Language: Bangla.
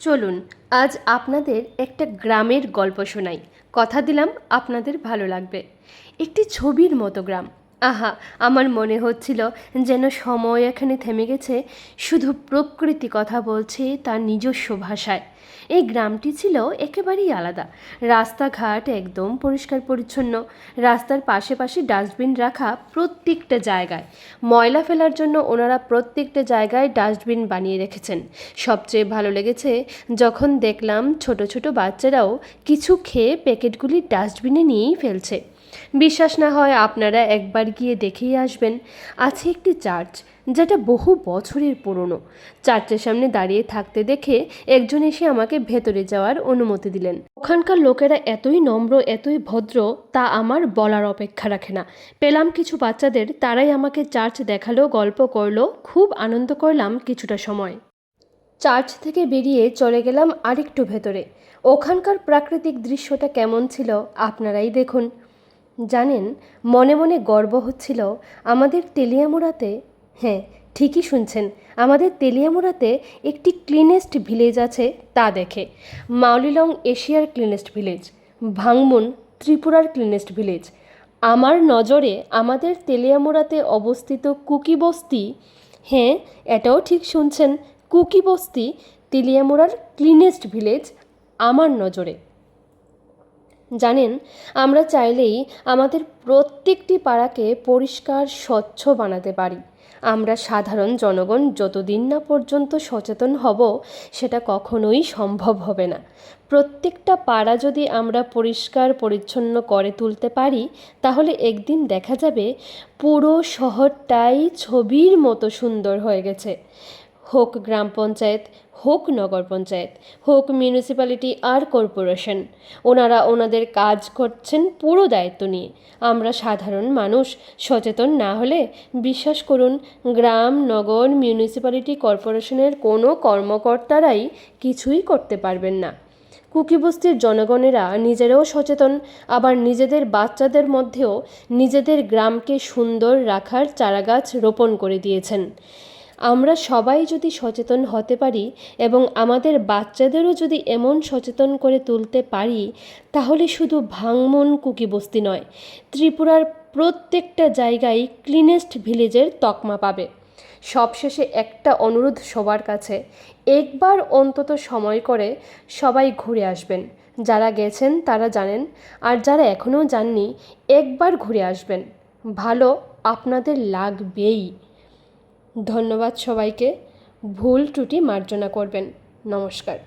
চলুন, আজ আপনাদের একটা গ্রামের গল্প শোনাই। কথা দিলাম আপনাদের ভালো লাগবে। একটি ছবির মতো গ্রাম। আহা, আমার মনে হচ্ছিল যেন সময় এখানে থেমে গেছে, শুধু প্রকৃতি কথা বলছে তার নিজস্ব ভাষায়। এই গ্রামটি ছিল একেবারেই আলাদা। রাস্তাঘাট একদম পরিষ্কার পরিচ্ছন্ন। রাস্তার পাশে পাশে ডাস্টবিন রাখা প্রত্যেকটা জায়গায়। ময়লা ফেলার জন্য ওনারা প্রত্যেকটা জায়গায় ডাস্টবিন বানিয়ে রেখেছেন। সবচেয়ে ভালো লেগেছে যখন দেখলাম ছোট ছোট বাচ্চারাও কিছু খেয়ে প্যাকেটগুলি ডাস্টবিনে নিয়েই ফেলছে। বিশ্বাস না হয় আপনারা একবার গিয়ে দেখেই আসবেন। আছে একটি চার্চ, যেটা বহু বছরের পুরনো। চার্চের সামনে দাঁড়িয়ে থাকতে দেখে একজন এসে আমাকে ভেতরে যাওয়ার অনুমতি দিলেন। ওখানকার লোকেরা এতই নম্র, এতই ভদ্র, তা আমার বলার অপেক্ষা রাখে না। পেলাম কিছু বাচ্চাদের, তারাই আমাকে চার্চ দেখাল, গল্প করল, খুব আনন্দ করলাম কিছুটা সময়। চার্চ থেকে বেরিয়ে চলে গেলাম আরেকটু ভেতরে। ওখানকার প্রাকৃতিক দৃশ্যটা কেমন ছিল, আপনারাই দেখুন। জানেন, মনে মনে গর্ব হচ্ছিল, আমাদের তেলিয়ামুড়াতে হ্যাঁ ঠিকই শুনছেন, আমাদের তেলিয়ামুড়াতে একটি ক্লিনেস্ট ভিলেজ আছে তা দেখে। মাউলিলং এশিয়ার ক্লিনেস্ট ভিলেজ, ভাংমুন ত্রিপুরার ক্লিনেস্ট ভিলেজ। আমার নজরে আমাদের তেলিয়ামুড়াতে অবস্থিত কুকি বস্তি হ্যাঁ এটাও ঠিক শুনছেন, কুকি বস্তি তেলিয়ামুড়ার ক্লিনেস্ট ভিলেজ আমার নজরে। জানেন, আমরা চাইলেই আমাদের প্রত্যেকটি পাড়াকে পরিষ্কার, স্বচ্ছ বানাতে পারি। আমরা সাধারণ জনগণ যতদিন না পর্যন্ত সচেতন হব, সেটা কখনোই সম্ভব হবে না। প্রত্যেকটা পাড়া যদি আমরা পরিষ্কার, পরিচ্ছন্ন করে তুলতে পারি, তাহলে একদিন দেখা যাবে পুরো শহরটাই ছবির মতো সুন্দর হয়ে গেছে। হোক গ্রাম পঞ্চায়েত, হোক নগর পঞ্চায়েত, হোক মিউনিসিপ্যালিটি আর কর্পোরেশন। ওনারা ওনাদের কাজ করছেন পুরো দায়িত্ব নিয়ে। আমরা সাধারণ মানুষ, সচেতন না হলে বিশ্বাস করুন, গ্রাম, নগর, মিউনিসিপ্যালিটি কর্পোরেশনের কোনো কর্মকর্তারাই কিছুই করতে পারবেন না। কুকিবস্তির জনগণেরা নিজেরাও সচেতন, আবার নিজেদের বাচ্চাদের মধ্যেও নিজেদের গ্রামকে সুন্দর রাখার চারাগাছ রোপণ করে দিয়েছেন। আমরা সবাই যদি সচেতন হতে পারি এবং আমাদের বাচ্চাদেরও যদি এমন সচেতন করে তুলতে পারি, তাহলে শুধু ভাঙমন কুকি বস্তি নয়, ত্রিপুরার প্রত্যেকটা জায়গায় ক্লিনেস্ট ভিলেজের তকমা পাবে। সবশেষে একটা অনুরোধ সবার কাছে, একবার অন্তত সময় করে সবাই ঘুরে আসবেন। যারা গেছেন তারা জানেন, আর যারা এখনও যাননি, একবার ঘুরে আসবেন। ভালো আপনাদের লাগবেই। ধন্যবাদ সবাইকে। ভুল ত্রুটি মার্জনা করবেন। নমস্কার।